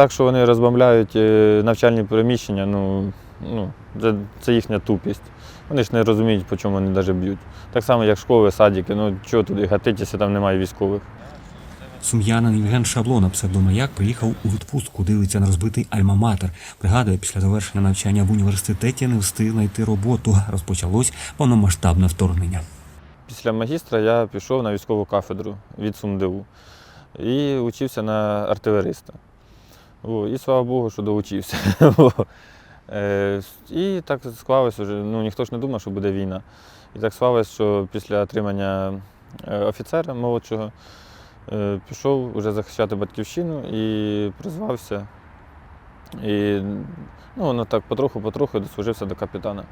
Так, що вони розбавляють е, навчальні приміщення, ну, ну, це, це їхня тупість. Вони ж не розуміють, по чому вони навіть б'ють. Так само, як школи, садики, ну чого туди гатитися, там немає військових. Сум'янин Євген Шаблона, псевдомаяк, приїхав у відпустку, дивиться на розбитий Альма-Матер. Пригадує, після завершення навчання в університеті не встиг знайти роботу. Розпочалось повномасштабне вторгнення. Після магістра я пішов на військову кафедру від СумДУ і учився на артилериста. І слава Богу, що доучився. Е, І так склалося вже, ну ніхто ж не думав, що буде війна. І так склалося, що після отримання е, офіцера молодшого е, пішов вже захищати батьківщину і призвався. І ну, воно так потроху-потроху дослужився до капітана.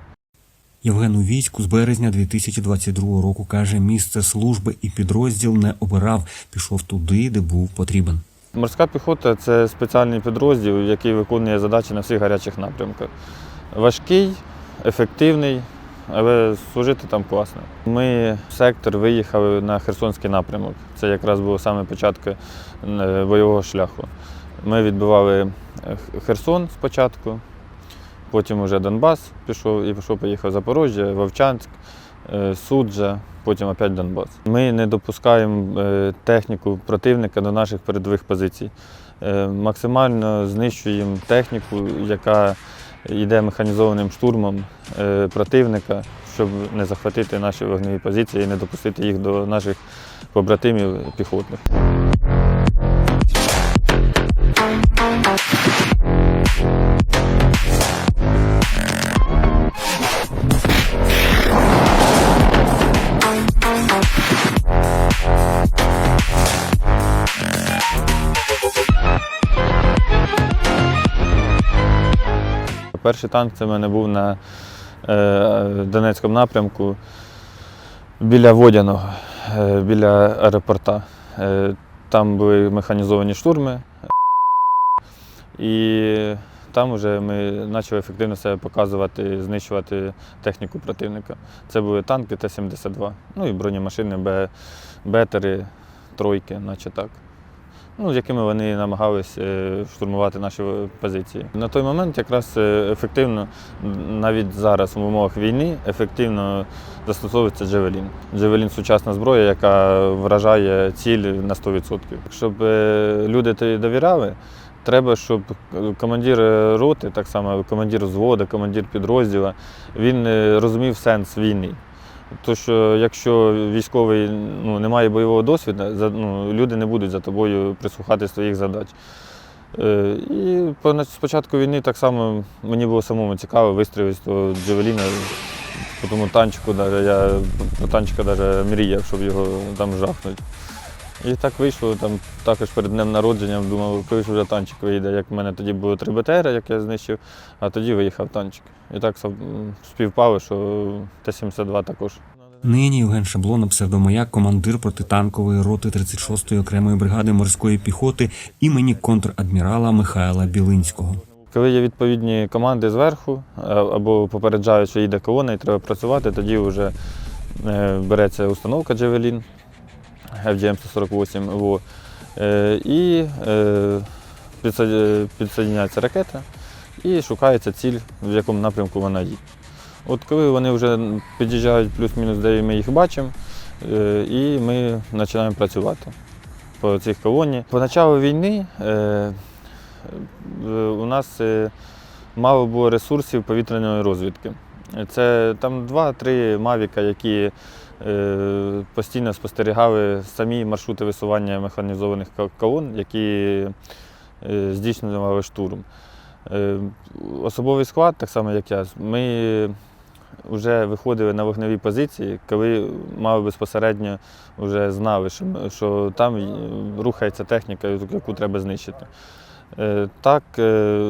Євген у війську з березня 2022 року каже, місце служби і підрозділ не обирав, пішов туди, де був потрібен. Морська піхота це спеціальний підрозділ, який виконує задачі на всіх гарячих напрямках. Важкий, ефективний, але служити там класно. Ми в сектор виїхали на Херсонський напрямок. Це якраз було саме початку е, бойового шляху. Ми відбивали е, Херсон спочатку, потім вже Донбас пішов і пішов, поїхав Запорожжя, Вовчанськ, Суджа, потім опять Донбас. Ми не допускаємо е, техніку противника до наших передових позицій. Е, Максимально знищуємо техніку, яка йде механізованим штурмом е, противника, щоб не захватити наші вогневі позиції і не допустити їх до наших побратимів піхотних. Перший танк це в мене був на е, Донецькому напрямку біля Водяного, е, біля аеропорта. Е, там були механізовані штурми. І там вже ми почали ефективно себе показувати, знищувати техніку противника. Це були танки Т-72, ну і бронемашини Бетери, тройки, наче так. Ну, з якими вони намагались е, штурмувати наші позиції. На той момент якраз е, ефективно, навіть зараз в умовах війни, ефективно застосовується Джевелін. Джевелін сучасна зброя, яка вражає ціль на 100%. Щоб е, люди тобі довіряли, треба, щоб командир роти, так само командир взводу, командир підрозділу, він е, розумів сенс війни. То що якщо військовий ну, не має бойового досвіду, ну, люди не будуть за тобою прислухати своїх задач. Е, і по спочатку війни так само мені було самому цікаво вистрілити з того Джевеліна по тому танчику. навіть, я про танчика навіть мріяв, щоб його там жахнути. І так вийшло, там також перед днем народження думав, коли ж вже танчик вийде. Як в мене тоді було три БТР, як я знищив, а тоді виїхав танчик. І так співпало, що Т-72 також. Нині Євген Шаблона, псевдомаяк, командир протитанкової роти 36-ї окремої бригади морської піхоти імені контрадмірала Михайла Білинського. Коли є відповідні команди зверху або попереджають, що йде колона і треба працювати, тоді вже е, береться установка Джевелін FGM-148 во, е, і е, підсад- підсоединяється ракета і шукається ціль, в якому напрямку вона їде. От коли вони вже під'їжджають плюс-мінус, де ми їх бачимо, е, і ми починаємо працювати по цих колоні. По початку війни е, е, у нас е, мало було ресурсів повітряної розвідки. Це там два-три мавіка, які е, постійно спостерігали самі маршрути висування механізованих ко- колон, які е, здійснювали штурм. Е, особовий склад, так само як я, ми вже виходили на вогневі позиції, коли мали безпосередньо вже знали, що, що там е, рухається техніка, яку треба знищити. Е, Так, е,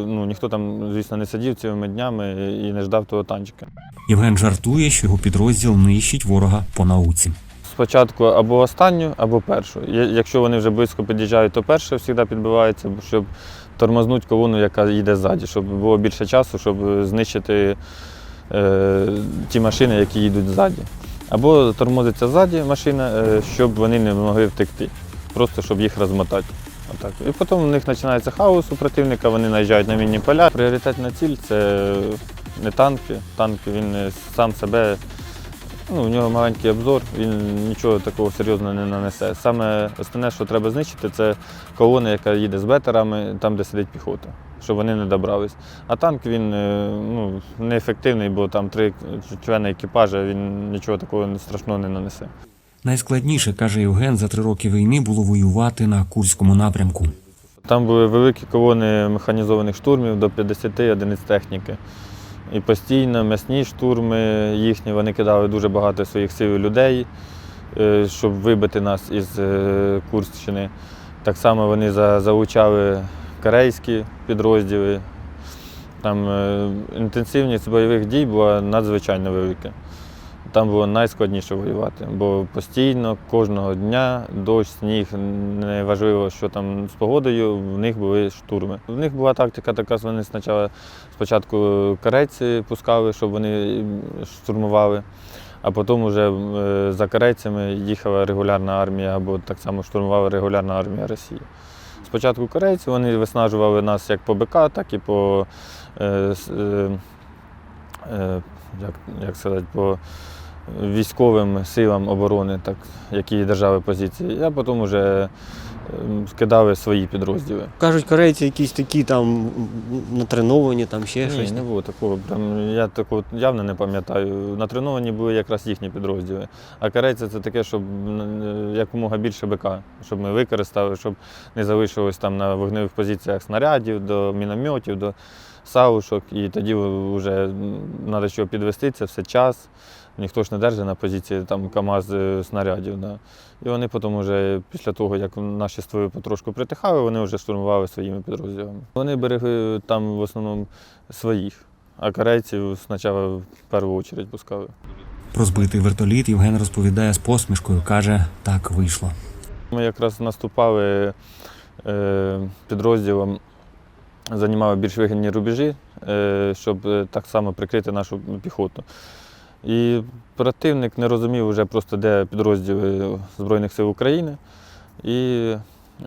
ну, ніхто там, звісно, не сидів цілими днями і не ждав того танчика. Євген жартує, що його підрозділ нищить ворога по науці. Спочатку або останню, або першу. Якщо вони вже близько під'їжджають, то перша завжди підбивається, щоб тормознути колону, яка їде ззаді, щоб було більше часу, щоб знищити е, ті машини, які їдуть ззаді. Або тормозиться ззаді машина, е, щоб вони не могли втекти, просто щоб їх розмотати. Отак. І потім у них починається хаос у противника, вони наїжджають на мінні поля. Пріоритетна ціль це не танки. Танки він сам себе, ну, у нього маленький обзор, він нічого такого серйозного не нанесе. Саме основне, що треба знищити, це колона, яка їде з бетерами, там, де сидить піхота, щоб вони не добрались. А танк він е, ну, неефективний, бо там три члени екіпажа, він нічого такого страшного не нанесе. Найскладніше, каже Євген, за три роки війни було воювати на Курському напрямку. Там були великі колони механізованих штурмів до 50 одиниць техніки. І постійно м'ясні штурми їхні, вони кидали дуже багато своїх сил і людей, е, щоб вибити нас із е, Курщини. Так само вони залучали корейські підрозділи. Там е, інтенсивність бойових дій була надзвичайно велика. Там було найскладніше воювати, бо постійно, кожного дня, дощ, сніг, неважливо, що там з погодою, в них були штурми. В них була тактика така, вони спочатку, спочатку корейці пускали, щоб вони штурмували, а потім вже е, за корейцями їхала регулярна армія або так само штурмувала регулярна армія Росії. Спочатку корейці вони виснажували нас як по БК, так і по, е, е, е, як, як сказати, по військовим силам оборони, так, які держали позиції, а потім вже ем, скидали свої підрозділи. Кажуть, корейці якісь такі там натреновані, там ще Ні, щось. не було такого. Прям, я такого явно не пам'ятаю. Натреновані були якраз їхні підрозділи. А корейці це таке, щоб якомога більше БК, щоб ми використали, щоб не залишилось там на вогневих позиціях снарядів, до мінометів, до саушок. І тоді вже треба що підвести, це все час. Ніхто ж не держить на позиції там КАМАЗ е, снарядів. Да. І вони потім вже після того, як наші стволи потрошку притихали, вони вже штурмували своїми підрозділами. Вони берегли там в основному своїх, а корейців спочатку в першу чергу пускали. Про збитий вертоліт Євген розповідає з посмішкою, каже, так вийшло. Ми якраз наступали е, підрозділом, займали більш вигідні рубежі, е, щоб так само прикрити нашу піхоту. І противник не розумів вже просто, де підрозділи Збройних сил України. І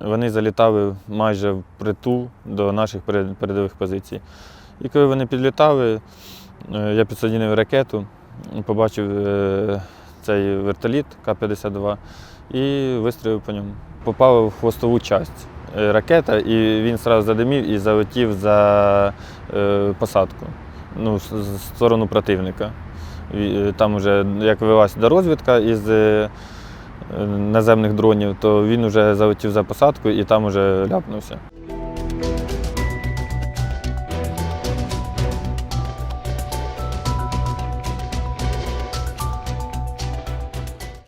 вони залітали майже впритул до наших передових позицій. І коли вони підлітали, е, я підсадінив ракету, побачив е, цей вертоліт К-52 і вистрілив по ньому. Попав в хвостову часть е, ракета, і він одразу задимів і залетів за посадку, ну, з сторону противника. Е, Там вже як велася до розвідка із е, наземних дронів, то він вже залетів за посадку і там вже ляпнувся.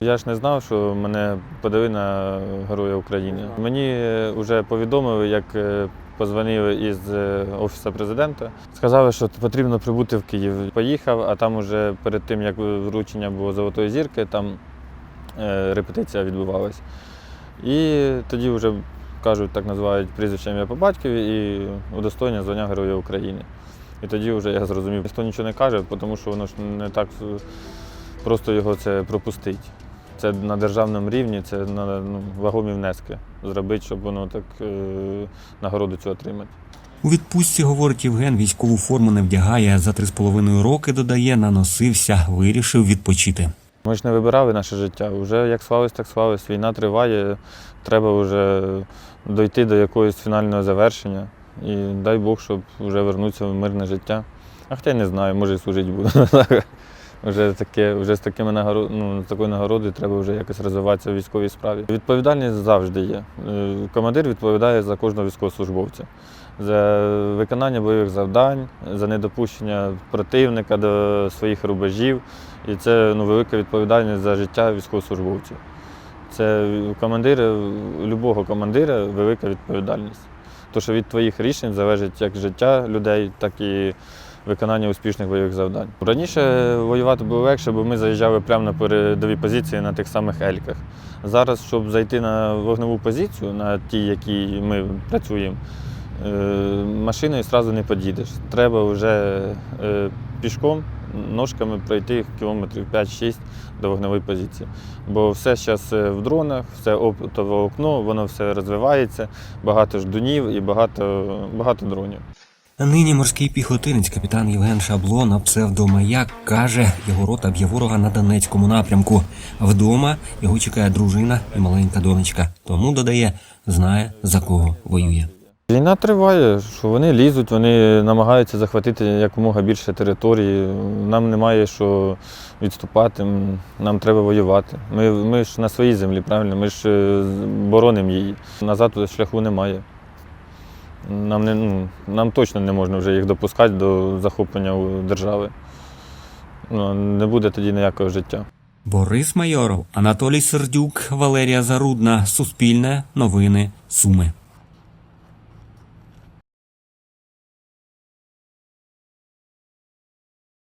Я ж не знав, що мене подали на Героя України. Мені вже повідомили, як е, позвонили із е, Офісу президента. Сказали, що потрібно прибути в Київ. Поїхав, а там уже перед тим, як вручення було Золотої зірки, там е, репетиція відбувалась. І тоді вже кажуть, так називають прізвище ім'я по батькові і удостоєння звання Героя України. І тоді вже я зрозумів, ніхто нічого не каже, тому що воно ж не так е, просто його це пропустить. Це на державному рівні, це на ну, вагомі внески зробити, щоб воно так е, нагороду цю отримати. У відпустці, говорить Євген, військову форму не вдягає. За три з половиною роки, додає, наносився, вирішив відпочити. Ми ж не вибирали наше життя. Вже як склалось, так склалось. Війна триває, треба вже дойти до якогось фінального завершення. І дай Бог, щоб вже вернутися в мирне життя. А хоча я не знаю, може і служити буду. Вже таке, вже з такими нагород, ну, такою нагородою треба вже якось розвиватися в військовій справі. Відповідальність завжди є. Е, Командир відповідає за кожного військовослужбовця, за виконання бойових завдань, за недопущення противника до своїх рубежів. І це ну, велика відповідальність за життя військовослужбовців. Це командира, любого командира велика відповідальність. Тому що від твоїх рішень залежить як життя людей, так і виконання успішних бойових завдань. Раніше воювати було легше, бо ми заїжджали прямо на передові позиції на тих самих ельках. Зараз, щоб зайти на вогневу позицію, на тій, якій ми працюємо, е, машиною одразу не подійдеш. Треба вже е, пішком ножками пройти кілометрів 5-6 до вогневої позиції. Бо все зараз в дронах, все оптове окно, воно все розвивається, багато ждунів і багато, багато дронів. Нині морський піхотинець капітан Євген Шабло на псевдомаяк каже, його рота б'є ворога на Донецькому напрямку. Вдома його чекає дружина і маленька донечка. Тому додає, знає за кого воює. Війна триває, що вони лізуть, вони намагаються захватити якомога більше території. Нам немає що відступати, нам треба воювати. Ми, ми ж на своїй землі, правильно? Ми ж е, боронимо її. Назад шляху немає. Нам, не, ну, нам точно не можна вже їх допускати до захоплення держави. Ну, не буде тоді ніякого життя. Борис Майоров, Анатолій Сердюк, Валерія Зарудна, Суспільне, Новини, Суми.